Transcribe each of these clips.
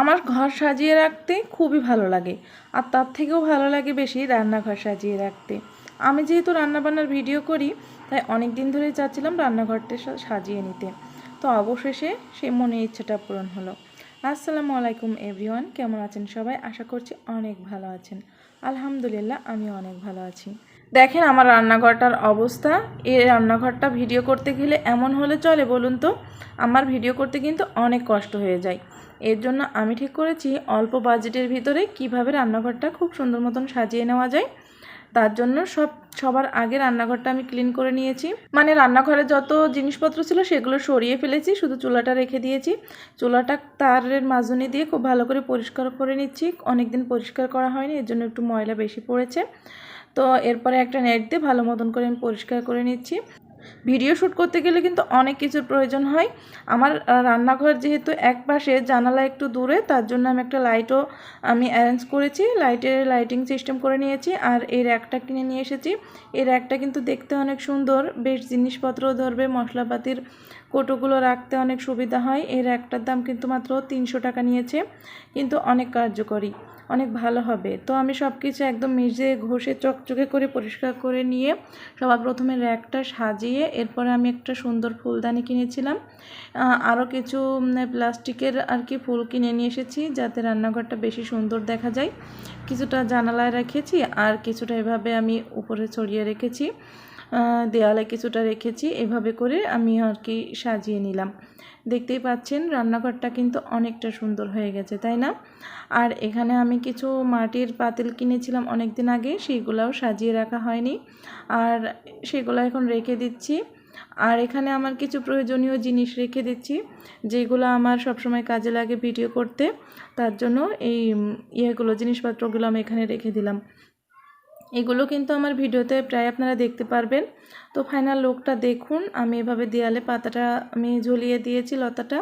আমার ঘর সাজিয়ে রাখতে খুবই ভালো লাগে। আর তার থেকেও ভালো লাগে বেশি রান্নাঘর সাজিয়ে রাখতে। আমি যেহেতু রান্নাবান্নার ভিডিও করি, তাই অনেক দিন ধরেই চাচ্ছিলাম রান্নাঘরটা সাজিয়ে নিতে। তো অবশেষে সেই মনের ইচ্ছাটা পূরণ হলো। আসসালামু আলাইকুম এভরিওয়ান, কেমন আছেন সবাই? আশা করছি অনেক ভালো আছেন। আলহামদুলিল্লাহ আমি অনেক ভালো আছি। দেখেন আমার রান্নাঘরটার অবস্থা। এই রান্নাঘরটা ভিডিও করতে গেলে এমন হলে চলে বলুন তো? আমার ভিডিও করতে কিন্তু অনেক কষ্ট হয়ে যায়। এর জন্য আমি ঠিক করেছি অল্প বাজেটের ভিতরে কীভাবে রান্নাঘরটা খুব সুন্দর মতন সাজিয়ে নেওয়া যায়। তার জন্য সব, সবার আগে রান্নাঘরটা আমি ক্লিন করে নিয়েছি। মানে রান্নাঘরে যত জিনিসপত্র ছিল সেগুলো সরিয়ে ফেলেছি, শুধু চুলাটা রেখে দিয়েছি। চুলাটা তারের মাজুনি দিয়ে খুব ভালো করে পরিষ্কার করে নিচ্ছি। অনেক দিন পরিষ্কার করা হয়নি, এর জন্য একটু ময়লা বেশি পড়েছে। তো এরপরে একটা নেট দিয়ে ভালো মতন করে আমি পরিষ্কার করে নিচ্ছি। ভিডিও শ্যুট করতে গেলে কিন্তু অনেক কিছুর প্রয়োজন হয়। আমার রান্নাঘর যেহেতু এক পাশে, জানালা একটু দূরে, তার জন্য আমি একটা লাইটও আমি অ্যারেঞ্জ করেছি। লাইটের লাইটিং সিস্টেম করে নিয়েছি আর এই র্যাকটা কিনে নিয়ে এসেছি। এই র্যাকটা কিন্তু দেখতে অনেক সুন্দর, বেশ জিনিসপত্রও ধরবে, মশলাপাতির কোটোগুলো রাখতে অনেক সুবিধা হয়। এই র্যাকটার দাম কিন্তু মাত্র তিনশো টাকা নিয়েছে, কিন্তু অনেক কার্যকরী। অনেক ভালো হবে। তো আমি সব কিছু একদম মেজে ঘষে, চকচকে করে, পরিষ্কার করে নিয়ে সবার প্রথমে র্যাকটা সাজিয়ে এরপরে আমি একটা সুন্দর ফুলদানি কিনেছিলাম। আরও কিছু প্লাস্টিকের আর কি ফুল কিনে নিয়ে এসেছি যাতে রান্নাঘরটা বেশি সুন্দর দেখা যায়। কিছুটা জানালায় রেখেছি আর কিছুটা এভাবে আমি উপরে ছড়িয়ে রেখেছি। দেয়ালে কিছুটা রেখেছি। এভাবে করে আমি আর কি সাজিয়ে নিলাম। দেখতেই পাচ্ছেন, রান্নাঘরটা কিন্তু অনেকটা সুন্দর হয়ে গেছে, তাই না? আর এখানে আমি কিছু মাটির পাতিল কিনেছিলাম অনেক দিন আগে, সেইগুলোও সাজিয়ে রাখা হয়নি। আর সেগুলো এখন রেখে দিচ্ছি। আর এখানে আমার কিছু প্রয়োজনীয় জিনিস রেখে দিচ্ছি, যেগুলো আমার সবসময় কাজে লাগে ভিডিও করতে। তার জন্য এই ইয়েগুলো, জিনিসপত্রগুলো আমি এখানে রেখে দিলাম। এগুলো কিন্তু আমার ভিডিওতে প্রায় আপনারা দেখতে পারবেন। তো ফাইনাল লোকটা দেখুন। আমি এভাবে দেয়ালে পাতাটা, আমি ঝুলিয়ে দিয়েছি লতাটা।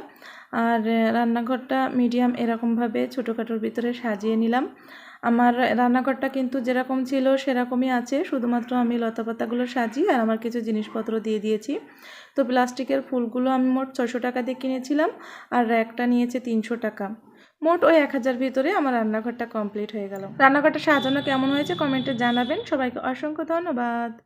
আর রান্নাঘরটা মিডিয়াম এরকমভাবে ছোটোখাটোর ভিতরে সাজিয়ে নিলাম। আমার রান্নাঘরটা কিন্তু যেরকম ছিল সেরকমই আছে। শুধুমাত্র আমি লতা পাতাগুলো সাজিয়ে আর আমার কিছু জিনিসপত্র দিয়ে দিয়েছি। তো প্লাস্টিকের ফুলগুলো আমি মোট ছশো টাকা দিয়ে কিনেছিলাম। আর র্যাকটা নিয়েছে তিনশো টাকা। মোট ওই এক হাজার ভিতরে আমার রান্নাঘরটা কমপ্লিট হয়ে গেল। রান্নাঘরটা সাজানো কেমন হয়েছে কমেন্টে জানাবেন। সবাইকে অসংখ্য ধন্যবাদ।